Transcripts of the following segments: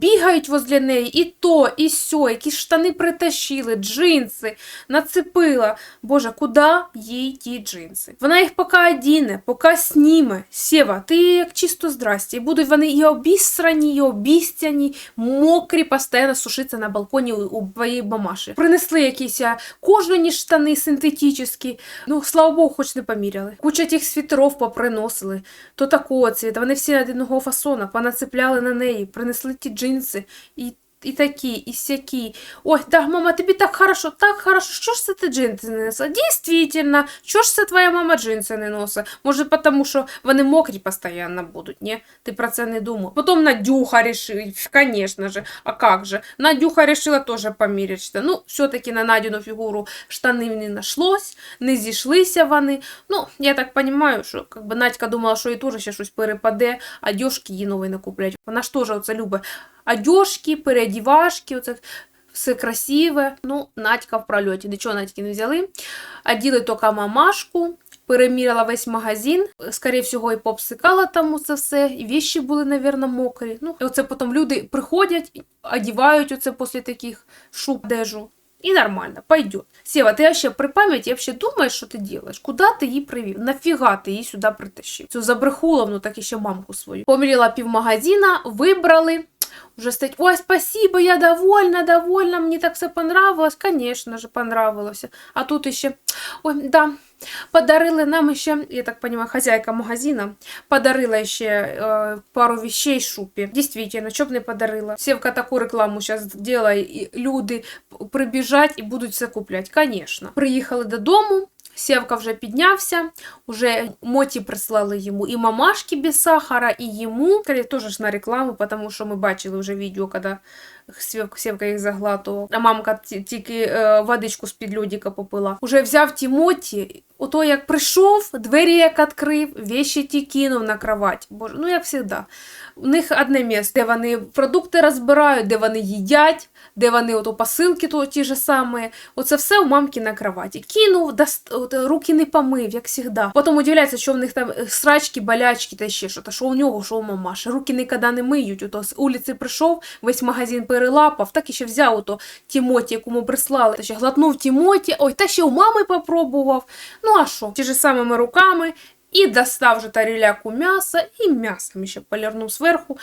бігають возле неї, і то, і сьо, якісь штани притащили, джинси, нацепила. Боже, куди їй ті джинси? Вона їх поки одіне, поки сніме. Сєва, ти як чисто здрасті. І будуть вони і обісрані, і обістяні, мокрі, постійно сушиться на балконі у, твоєї мамаші. Принесли якісь а, кожані штани синтетичні. Ну, слава Богу, хоч не поміряли. Куча тих світеров поприносили. То такого цвіта. Вони всі одного фасона, понацепляли на неї, принесли ті джинси і. І такі, і сякі. Ой, да, мама, тобі так хорошо, так хорошо. Що ж це ти джинси не несла? Дійсно, що ж це твоя мама джинси не носить? Може, тому що вони мокрі постійно будуть, ні? Ти про це не думав. Потім Надюха решила, звісно же, а как же? Надюха решила теж поміряти. Ну, все-таки на Надіну фігуру штанів не нашлось, не зійшлися вони. Ну, я так розумію, що как би, Надька думала, що їй теж ще щось перепаде, а дьошки їй новий не куплять. Вона ж теж оце любить одежки, переодівашки, оце все красиве. Ну, Надька в прольоті. До чого Надьки не взяли? Оділи тільки мамашку, переміряла весь магазин, скоріше всього, і попсикала там це все, і віші були, навірно, мокрі. Ну, і оце потім люди приходять, одівають оце після таких шуб дежу. І нормально, пойдет. Сева, ти вообще при пам'яті вообще думаєш, що ти делаешь? Куда ти її привів? Нафіга ти її сюди притащив? Цю забрехуловну, так і ще мамку свою. Поміряла півмагазина, вибрали. Уже стоять, ой, спасибо, я довольна, довольна, мне так все понравилось. Конечно же, понравилось. А тут еще, ой, да, подарили нам еще, я так понимаю, хозяйка магазина, подарила ще э, пару вещей шупі. Действительно, що б не подарила. Севка таку рекламу зараз делає, і люди прибіжать і будуть все купляти. Конечно. Приїхали додому, Севка вже піднявся, уже моті прислали йому і мамашки без сахара, і йому. Скорее, теж на рекламу, тому що ми бачили вже відео, коли Севка їх заглатував. А мамка тільки е, водичку з-під льодика попила. Уже взяв Тімоті, ото як прийшов, двері як відкрив, вещі ті кинув на кровать. Боже, ну як завжди. У них одне місце, де вони продукти розбирають, де вони їдять, де вони ото посилки то, ті ж самі. Оце все у мамки на кроваті. Кинув, даст, от, руки не помив, як завжди. Потім удивляється, що в них там е, срачки, болячки та ще що. Та що у нього, що у мамаші. Руки ніколи не миють. Ото з вулиці прийшов, весь магазин перелапав, так і ще взяв ото Тімоті, якому прислали. Та ще глотнув Тімоті, ой, та ще у мами попробував. Ну а що? Ті ж самими руками. І достав вже таріляку м'яса, і м'ясом ще полірнув зверху.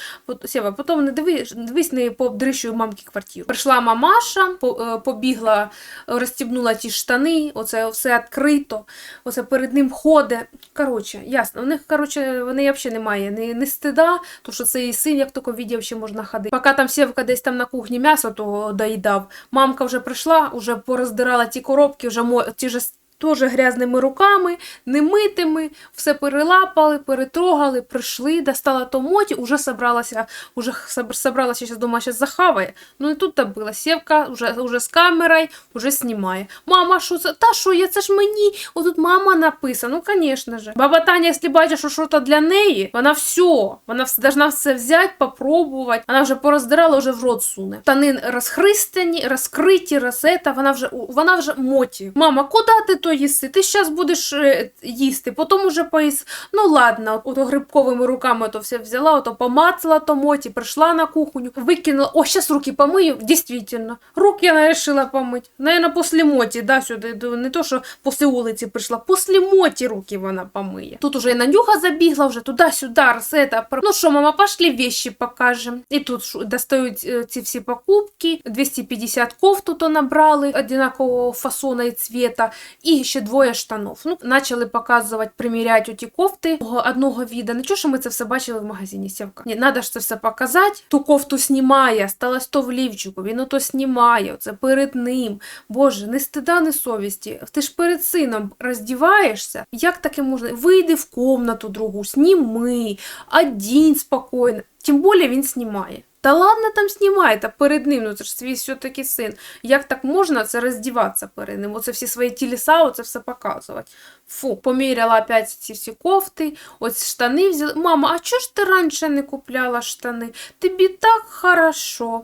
Сєва, потім не дивись, дивись не пообдрищую мамки квартиру. Прийшла мамаша, е, побігла, розстібнула ті штани, оце все відкрито, оце перед ним ходить. Коротше, ясно, у них, коротше, вони взагалі немає ні, ні стида, то що це і син, як тільки відео ще можна ходити. Поки там Сєвка десь там на кухні м'ясо того доїдав, мамка вже прийшла, вже пороздирала ті коробки, вже ті ж Теж грязними руками, немитими, все перелапали, перетрогали, прийшли, достала томоті, уже собралася, уже соб- собралася, зараз дома зараз захаває. Ну і тут та була сівка, уже, уже з камерою, уже знімає. Мама, що це? Та що я, це ж мені, отут мама написана, ну, звісно ж. Баба Таня, якщо бачить, що щось для неї, вона все, вона должна все взяти, попробувати. Вона вже пороздирала, вже в рот суне. Штани розхристані, розкриті, розета, вона вже, вона вже моті. Мама, куди ти то їси? Ти зараз будеш е, їсти, потім уже поїс. Ну ладно, ото грибковими руками то все взяла, ото помацала то моті, прийшла на кухню, викинула. О, зараз руки помию. Дійсно, руки вона вирішила помити. Наверно, після моті, да, сюди, не то, що після вулиці прийшла, після моті руки вона помиє. Тут уже і Надюха забігла, вже туди-сюди, розета. Ну що, мама, пошли вещи покажем. І тут достають е, ці всі покупки. 250 кофту то набрали одинакового фасона і цвета. І ще двоє штанов. Ну, почали показувати, приміряти оті кофти одного віда. Нічого, що ми це все бачили в магазині Сєвка. Ні, треба ж це все показати. Ту кофту знімає, сталося то в лівчику, він ото знімає, це перед ним. Боже, не стида, не совісті. Ти ж перед сином роздіваєшся. Як таке можна? Вийди в комнату другу, сніми, одінь спокійно. Тим більше він знімає. Та ладно там знімає, та перед ним, ну це ж свій все-таки син. Як так можна це роздіватися перед ним? Оце всі свої тіліса, оце все показувати. Фу, поміряла опять ці всі кофти, ось штани взяла. Мама, а чого ж ти раніше не купляла штани? Тобі так хорошо.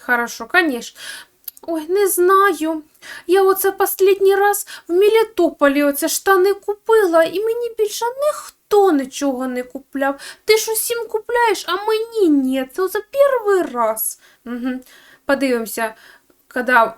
Хорошо, конечно. Ой, не знаю. Я оце останній раз в Мелітополі оце штани купила, і мені більше ніхто нічого не купляв. Ти ж усім купляєш, а мені ні. Це за перший раз. Угу. Подивимося, коли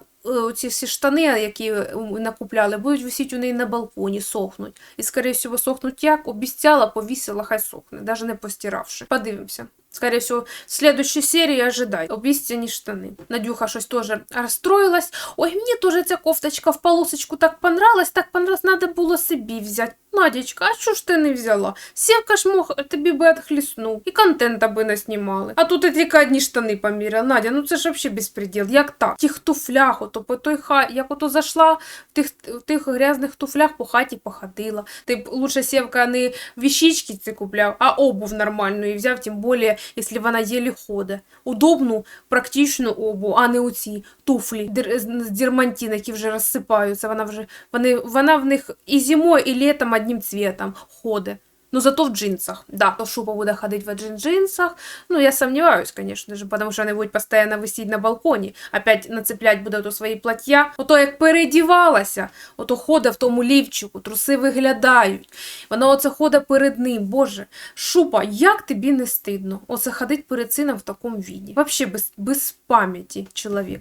е, ці всі штани, які е, накупляли, будуть висіти у неї на балконі, сохнуть. І, скоріше всього, сохнуть як обіцяла, повісила, хай сохне, навіть не постиравши. Подивимося. Скорее всего, в следующей серии ожидай. Обіцяні штани. Надюха щось теж розстроїлась. Ой, мені теж ця кофточка в полосочку так понравилась, так понравилась, надо було собі взяти. Надічка, а що ж ти не взяла? Сівка ж мог тобі би отхліснув. І контента би не знімали. А тут і тільки одні штани поміряла. Надя, ну це ж взагалі безпреділ. Як так? В тих туфлях, ото по той ха, як ото зайшла в тих, в тих грязних туфлях по хаті походила. Ти б лучше Сівка не віщички ці купляв, а обув нормальну і взяв, тим більше, якщо вона єлі ходить. Удобну, практичну обув, а не оці туфлі з дірмантін, які вже розсипаються. Вона вже вони, вона в них і зимою, і літом одним цветом ходить. Ну, зато в джинсах. Да, то шуба буде ходить в джин- джинсах. Ну, я сомневаюсь, конечно же, потому что они будут постоянно висіти на балконі. Опять нацеплять буде ото свої плаття. Ото як передівалася, ото ходить в тому лівчику, труси виглядають. Вона оце ходить перед ним. Боже, шупа, як тобі не стидно? Оце ходить перед сином в такому віді. Вообще без, без пам'яті чоловік.